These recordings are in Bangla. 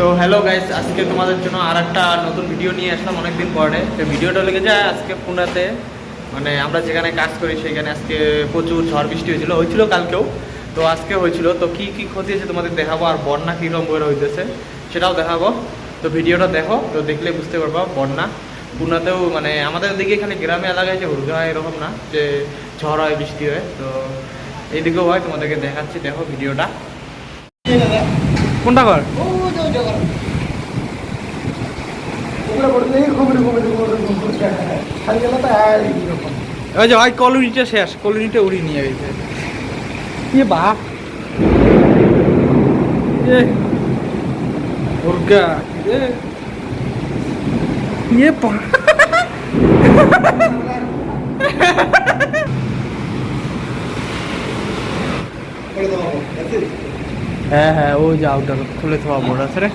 তো হ্যালো গাইস আজকে তোমাদের জন্য আর একটা নতুন ভিডিও নিয়ে আসলাম অনেকদিন পরে। তো ভিডিওটা লেগে যায় আজকে পুনাতে। মানে আমরা যেখানে কাজ করি সেখানে আজকে প্রচুর ঝড় বৃষ্টি হয়েছিল। হয়েছিল কালকেও। তো আজকে হয়েছিল। তো কি কি ক্ষতি হয়েছে তোমাদের দেখাবো? আর বন্যা কীরকম করে হইতেছে সেটাও দেখাবো। তো ভিডিওটা দেখো, তো দেখলে বুঝতে পারব বন্যা। পুনাতেও মানে আমাদের দিকে এখানে গ্রামে এলাকায় যে হুরগা হয় এরকম না, যে ঝড় হয়, বৃষ্টি হয়। তো এইদিকেও হয়, তোমাদেরকে দেখাচ্ছি। দেখো ভিডিওটা কোনটা ঘর ওই যে ভাই কলোনিটা শেষ কলোনিটা উড়িয়ে নিয়ে গেছে। ইয়ে বাপ এ মুরগা ইয়ে হ্যাঁ হ্যাঁ ওই যে আউটডোর খুলে থাকা বোর্ড আছে রে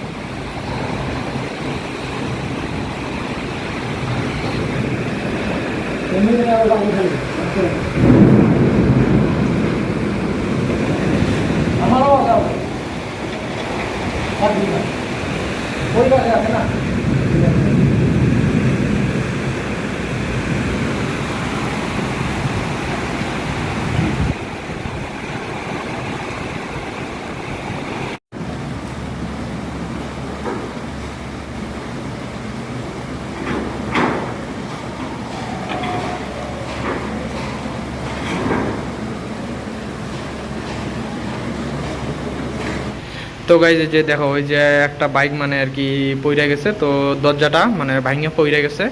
তো গাইজ যে দেখো, ওই যে একটা বাইক মানে আর কি পইরা গেছে, তো দরজাটা মানে ভাঙে পইরা গেছে,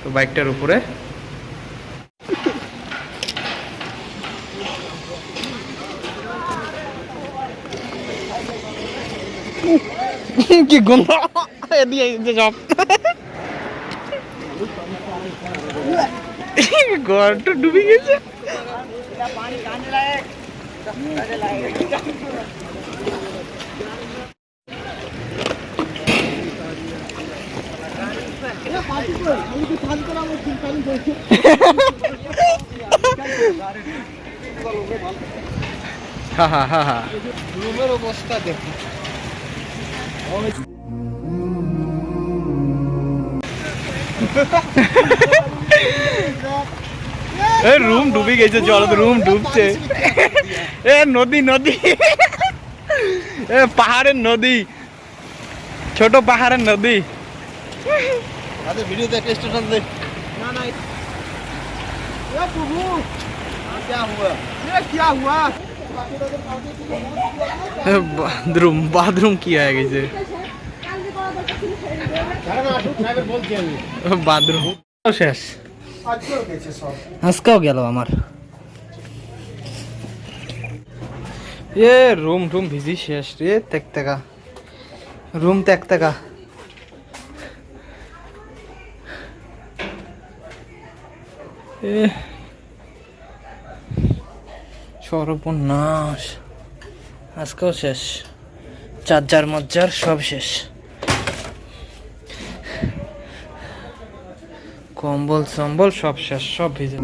তো বাইকটার উপরে। কি ঘরটা ডুবে গেছে। রুম ডুবে গেছে, জল রুম ডুবছে। এ নদী নদী। এ পাহাড়ের নদী। ছোট পাহাড়ের নদী। আরে ভিডিও দেখ স্টেশন দেখ ना ना ये प्रभु क्या हुआ ये क्या हुआ বাথরুম বাথরুম কি হয়ে গেছে বলছি আমি বাথরুম শেষ আজকেও গেছে সব আজকেও গেল আমার এ রুম টুম ভিজি শেষ রে তেক তেকা রুম তেক তেকা সর্বনাশ। আজকেও শেষ। চার্জার মজ্জার সব শেষ। কম্বল সম্বল সব শেষ সব ভিজে।